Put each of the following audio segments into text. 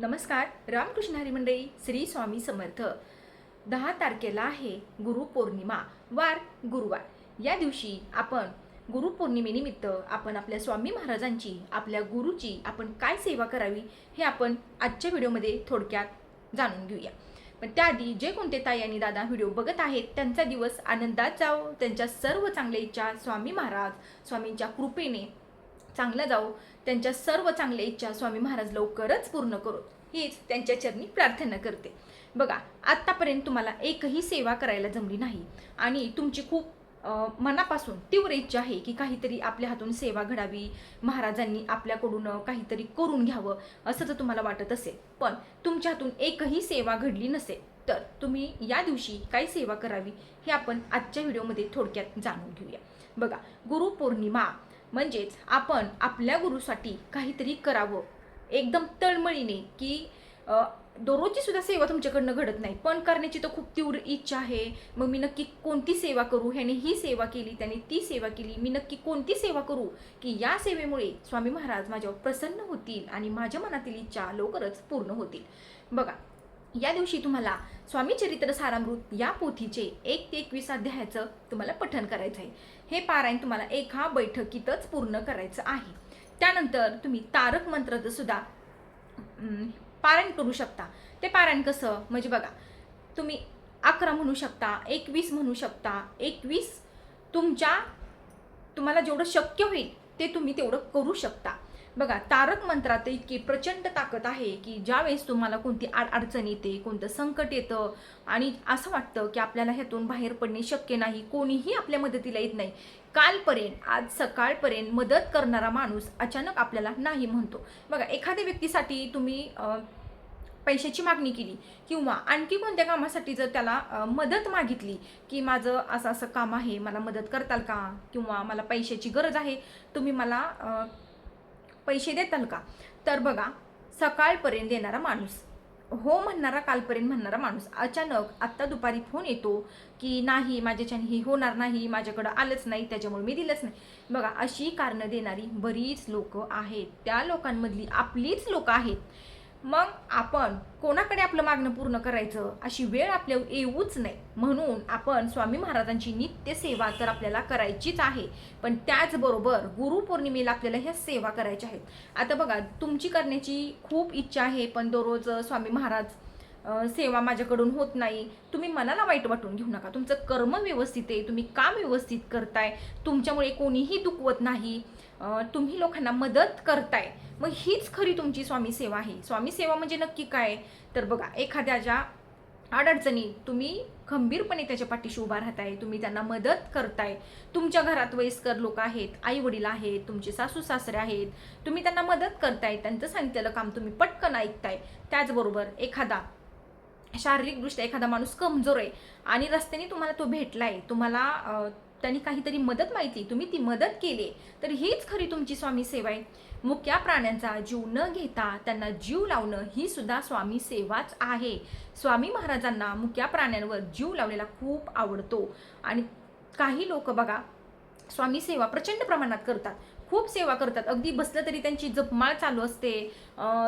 नमस्कार रामकृष्ण हरी मंडळी श्री स्वामी समर्थ. दहा तारखेला आहे गुरुपौर्णिमा वार गुरुवार. या दिवशी आपण गुरुपौर्णिमेनिमित्त आपण आपल्या स्वामी महाराजांची आपल्या गुरुची आपण काय सेवा करावी हे आपण आजच्या व्हिडिओमध्ये थोडक्यात जाणून घेऊया. पण त्याआधी जे कोणते ताई आणि दादा व्हिडिओ बघत आहेत त्यांचा दिवस आनंदात जावो त्यांच्या सर्व चांगल्या इच्छा स्वामी महाराज स्वामींच्या कृपेने चांगला जावो त्यांच्या सर्व चांगल्या इच्छा स्वामी महाराज लवकरच पूर्ण करो. हीच त्यांच्या चरणी प्रार्थना करते. बघा आत्तापर्यंत तुम्हाला एकही सेवा करायला जमली नाही. आणि तुमची खूप मनापासून तीव्र इच्छा आहे की काहीतरी आपल्या हातून सेवा घडावी महाराजांनी आपल्याकडून काहीतरी करून घ्यावं असं जर तुम्हाला वाटत असेल. पण तुमच्या हातून एकही सेवा घडली नसेल तर तुम्ही या दिवशी काय सेवा करावी हे आपण आजच्या व्हिडिओमध्ये थोडक्यात जाणून घेऊया. बघा गुरुपौर्णिमा म्हणजेच आपण आपल्या गुरुसाठी काहीतरी करावं. एकदम तळमळीने की दररोजची सुद्धा सेवा तुमच्याकडनं घडत नाही. पण करण्याची तर खूप तीव्र इच्छा आहे. मग मी नक्की कोणती सेवा करू? ह्याने ही सेवा केली त्याने ती सेवा केली. मी नक्की कोणती सेवा करू? की या सेवेमुळे स्वामी महाराज माझ्यावर प्रसन्न होतील आणि माझ्या मनातील इच्छा लवकरच पूर्ण होतील. बघा या दिवशी तुम्हाला स्वामी चरित्र सारामृत या पोथीचे एक ते एकवीस अध्यायाचं तुम्हाला पठन करायचं आहे हे पारायण तुम्हाला एका बैठकीतच पूर्ण करायचं आहे. त्यानंतर तुम्ही तारक मंत्राचं सुद्धा पारायण करू शकता. ते पारायण कसं? म्हणजे बघा तुम्ही अकरा म्हणू शकता एकवीस म्हणू शकता एकवीस तुमच्या तुम्हाला जेवढं शक्य होईल ते तुम्ही तेवढं करू शकता. बघा तारक मंत्रात इतकी प्रचंड ताकद आहे की ज्यावेळेस तुम्हाला कोणती आड अडचण येते कोणतं संकट येतं आणि असं वाटतं की आपल्याला ह्यातून बाहेर पडणे शक्य नाही कोणीही आपल्या मदतीला येत नाही. कालपर्यंत आज सकाळपर्यंत मदत करणारा माणूस अचानक आपल्याला नाही म्हणतो. बघा एखाद्या व्यक्तीसाठी तुम्ही पैशाची मागणी केली किंवा आणखी कोणत्या कामासाठी जर त्याला मदत मागितली की माझं असं असं काम आहे मला मदत करताल का? किंवा मला पैशाची गरज आहे तुम्ही मला पैसे देताल का? तर बघा सकाळपर्यंत येणारा माणूस. हो म्हणणारा कालपर्यंत म्हणणारा माणूस. अचानक आत्ता दुपारी फोन येतो की नाही माझ्याच्याने हे होणार नाही माझ्याकडं आलंच नाही त्याच्यामुळे मी दिलंच नाही. बघा अशी कारणं देणारी बरीच लोकं आहेत. त्या लोकांमधली आपलीच लोकं आहेत. मग आपण कोणाकडे आपलं मागणं पूर्ण करायचं? अशी वेळ आपल्या येऊच नाही. म्हणून आपण स्वामी महाराजांची नित्य सेवा तर आपल्याला करायचीच आहे. पण त्याचबरोबर गुरुपौर्णिमेला आपल्याला ह्या सेवा करायच्या आहेत. आता बघा तुमची करण्याची खूप इच्छा आहे पण दररोज स्वामी महाराज सेवा माझ्याकडून होत नाही. तुम्ही मनाला वाईट वाटून घेऊ नका. तुमचं कर्म व्यवस्थित आहे. तुम्ही काम व्यवस्थित करताय. तुमच्यामुळे कोणीही दुखवत नाही. तुम्ही लोकांना मदत करताय. मग हीच खरी तुमची स्वामी सेवा आहे. स्वामी सेवा म्हणजे नक्की काय? तर बघा एखाद्याच्या अडचणी तुम्ही खंबीरपणे त्याच्या पाठीशी उभा राहताय. तुम्ही त्यांना मदत करताय. तुमच्या घरात वयस्कर लोक आहेत आई वडील आहेत तुमचे सासू सासरे आहेत. तुम्ही त्यांना मदत करताय. त्यांचं सांगितलेलं काम तुम्ही पटकन ऐकताय. त्याचबरोबर एखादा शारीरिकदृष्ट्या एखादा माणूस कमजोर आहे आणि रस्त्याने तुम्हाला तो भेटला आहे तुम्हाला त्यांनी काहीतरी मदत माहिती तुम्ही ती मदत केली तर हीच खरी तुमची स्वामी सेवा आहे. मुक्या प्राण्यांचा जीव न घेता त्यांना जीव लावणं ही सुद्धा स्वामी सेवाच आहे. स्वामी महाराजांना मुक्या प्राण्यांवर जीव लावलेला खूप आवडतो. आणि काही लोक बघा स्वामी सेवा प्रचंड प्रमाणात करतात. खूप सेवा करतात. अगदी बसलं तरी त्यांची जपमाळ चालू असते.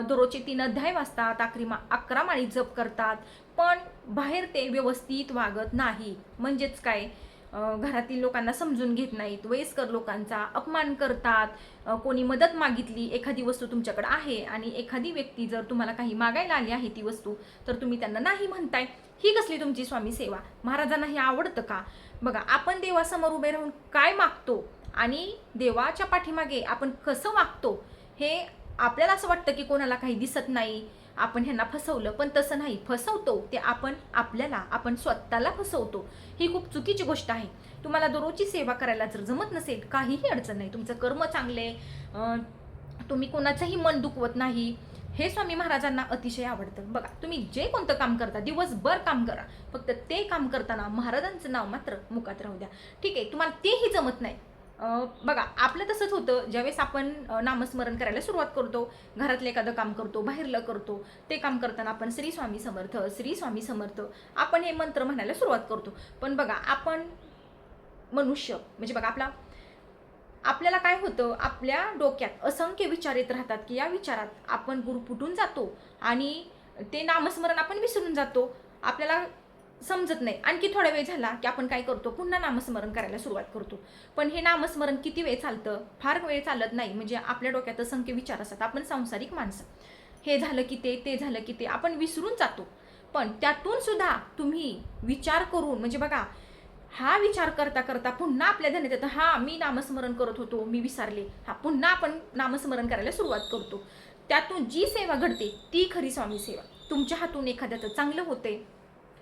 दररोजचे तीन अध्याय वाचतात अकरी मा अकरा माळी जप करतात. पण बाहेर ते व्यवस्थित वागत नाही. म्हणजेच काय? घरातील लोकांना समजून घेत नाहीत. वयस्कर लोकांचा अपमान करतात. कोणी मदत मागितली एखादी वस्तू तुमच्याकडे आहे आणि एखादी व्यक्ती जर तुम्हाला काही मागायला आली आहे ती वस्तू तर तुम्ही त्यांना नाही म्हणताय. ही कसली तुमची स्वामी सेवा? महाराजांना हे आवडतं का? बघा आपण देवासमोर उभे राहून काय मागतो आणि देवाच्या पाठीमागे आपण कसं वागतो हे आपल्याला असं वाटतं की कोणाला काही दिसत नाही आपण ह्यांना फसवलं पण तसं नाही. फसवतो ते आपण आपल्याला आपण स्वतःला फसवतो. ही खूप चुकीची गोष्ट आहे. तुम्हाला दररोजची सेवा करायला जर जमत नसेल काहीही अडचण नाही. तुमचं कर्म चांगले तुम्ही कोणाचंही मन दुखवत नाही हे स्वामी महाराजांना अतिशय आवडतं. बघा तुम्ही जे कोणतं काम करता दिवसभर काम करा फक्त ते काम करताना महाराजांचं नाव मात्र मुखात राहू द्या. ठीक आहे तुम्हाला तेही जमत नाही. बघा आपलं तसंच होतं. ज्यावेळेस आपण नामस्मरण करायला सुरुवात करतो घरातलं एखादं काम करतो बाहेरलं करतो ते काम करताना आपण श्री स्वामी समर्थ श्री स्वामी समर्थ आपण हे मंत्र म्हणायला सुरुवात करतो. पण बघा आपण मनुष्य म्हणजे बघा आपला आपल्याला काय होतं? आपल्या डोक्यात असंख्य विचार येत राहतात की या विचारात आपण गुरु फुटून जातो आणि ते नामस्मरण आपण विसरून जातो. आपल्याला समजत नाही. आणखी थोडा वेळ झाला की आपण काय करतो? पुन्हा नामस्मरण करायला सुरुवात करतो. पण हे नामस्मरण किती वेळ चालतं? फार वेळ चालत नाही. म्हणजे आपल्या डोक्यात असंख्य विचार असतात. आपण सांसारिक माणसं. हे झालं की ते ते झालं की ते. आपण विसरून जातो. पण त्यातून सुद्धा तुम्ही विचार करून म्हणजे बघा हा विचार करता करता पुन्हा आपल्या ध्यानात येतं. हा मी नामस्मरण करत होतो मी विसरले. हा पुन्हा आपण नामस्मरण करायला सुरुवात करतो. त्यातून जी सेवा घडते ती खरी स्वामी सेवा. तुमच्या हातून एखाद्याचं चांगलं होते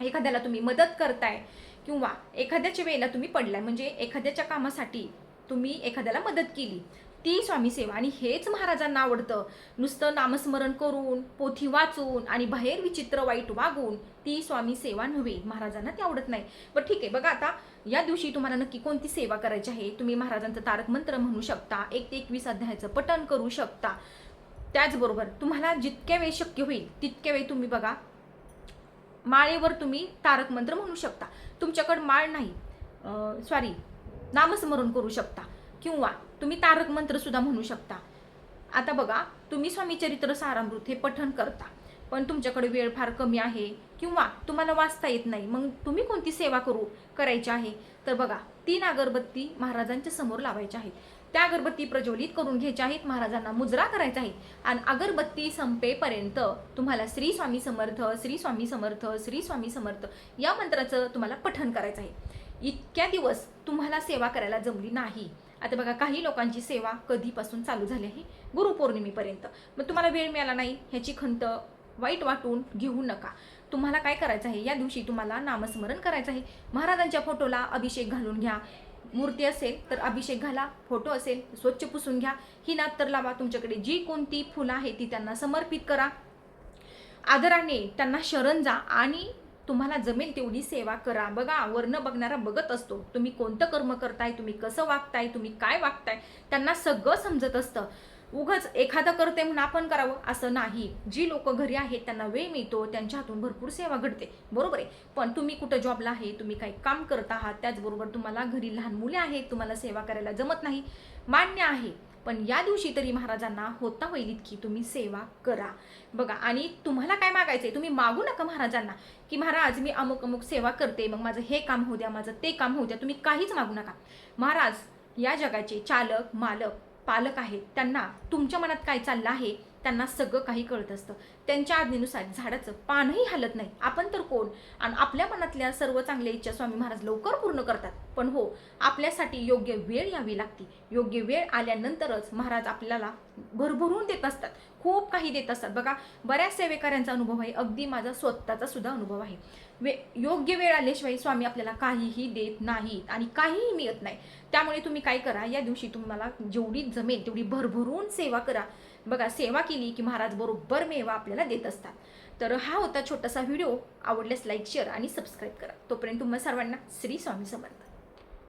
एखाद्याला तुम्ही मदत करताय किंवा एखाद्याच्या वेळेला तुम्ही पडलाय. म्हणजे एखाद्याच्या कामासाठी तुम्ही एखाद्याला मदत केली. ती स्वामी सेवा. आणि हेच महाराजांना आवडतं. नुसतं नामस्मरण करून पोथी वाचून आणि बाहेर विचित्र वाईट वागून ती स्वामी सेवा नव्हे महाराजांना ती आवडत नाही. बरं ठीक आहे. बघा आता या दिवशी तुम्हाला नक्की कोणती सेवा करायची आहे? तुम्ही महाराजांचं तारक मंत्र म्हणू शकता एक ते एकवीस अध्यायाचं पठण करू शकता. त्याचबरोबर तुम्हाला जितक्या वेळ शक्य होईल तितक्या वेळ तुम्ही बघा माळेवर तुम्ही तारक मंत्र म्हणू शकता. तुमच्याकडे माळ नाही. सॉरी नामस्मरण करू शकता. किंवा तुम्ही तारक मंत्र सुद्धा म्हणू शकता. आता बघा तुम्ही स्वामी चरित्र सारामृत हे पठण करता पण तुमच्याकडे वेळ फार कमी आहे किंवा तुम्हाला वाचता येत नाही मग तुम्ही कोणती सेवा करू करायची आहे? तर बघा तीन अगरबत्ती महाराजांच्या समोर लावायच्या आहेत. त्या अगरबत्ती प्रज्वलित करून घ्यायच्या आहेत महाराजांना मुजरा करायचा आहे. आणि अगरबत्ती संपेपर्यंत तुम्हाला श्री स्वामी समर्थ श्री स्वामी समर्थ श्री स्वामी समर्थ या मंत्राचं तुम्हाला पठण करायचं आहे. इतक्या दिवस तुम्हाला सेवा करायला जमली नाही. आता बघा काही लोकांची सेवा कधीपासून चालू झाली आहे? गुरुपौर्णिमेपर्यंत. मग तुम्हाला वेळ मिळाला नाही ह्याची खंत वाईट वाटून घेऊ नका. तुम्हाला काय करायचं आहे? या दिवशी तुम्हाला नामस्मरण करायचं आहे. महाराजांच्या फोटोला अभिषेक घालून घ्या. मूर्ती असेल तर अभिषेक घाला. फोटो असेल स्वच्छ पुसून घ्या. ही नात तर लावा. तुमच्याकडे जी कोणती फुलं आहे ती त्यांना समर्पित करा. आदराने त्यांना शरण जा आणि तुम्हाला जमेल तेवढी सेवा करा. बघा वर्ण बघणारा बघत असतो. तुम्ही कोणतं कर्म करताय तुम्ही कसं वागताय तुम्ही काय वागताय त्यांना सगळं समजत असतं. उगाच एखादं करते म्हणून आपण करावं असं नाही. जी लोक घरी आहेत त्यांना वेळ मिळतो त्यांच्या हातून भरपूर सेवा घडते. बरोबर आहे? पण तुम्ही कुठं जॉबला आहे तुम्ही काही काम करत आहात त्याचबरोबर तुम्हाला घरी लहान मुले आहेत तुम्हाला सेवा करायला जमत नाही. मान्य आहे. पण या दिवशी तरी महाराजांना होता होईल इतकी तुम्ही सेवा करा. बघा आणि तुम्हाला काय मागायचंय? तुम्ही मागू नका महाराजांना की महाराज मी अमुक अमुक सेवा करते मग माझं हे काम होऊ द्या माझं ते काम होऊ द्या. तुम्ही काहीच मागू नका. महाराज या जगाचे चालक मालक पालक आहेत. त्यांना तुमच्या मनात काय चाललं आहे? त्यांना सगळं काही कळत असतं. त्यांच्या आज्ञेनुसार झाडाचं पानही हलत नाही. आपण तर कोण? आणि आपल्या मनातल्या सर्व चांगल्या इच्छा स्वामी महाराज लवकर पूर्ण करतात. पण हो आपल्यासाठी योग्य वेळ यावी लागते. योग्य वेळ आल्यानंतरच महाराज आपल्याला भरभरून देत असतात. खूप काही देत असतात. बघा बऱ्याच सेवेकऱ्यांचा अनुभव आहे. अगदी माझा स्वतःचा सुद्धा अनुभव आहे. वे योग्य वेळ आल्याशिवाय स्वामी आपल्याला काहीही देत नाहीत आणि काहीही मिळत नाही. त्यामुळे तुम्ही काय करा? या दिवशी तुम्हाला जेवढी जमेल तेवढी भरभरून सेवा करा. बघा सेवा केली की महाराज बरोबर मेवा आपल्याला देत असतात. तर हा होता छोटासा व्हिडिओ. आवडल्यास लाईक शेअर आणि सबस्क्राईब करा. तोपर्यंत तुम्हाला सर्वांना श्री स्वामी समर्थ.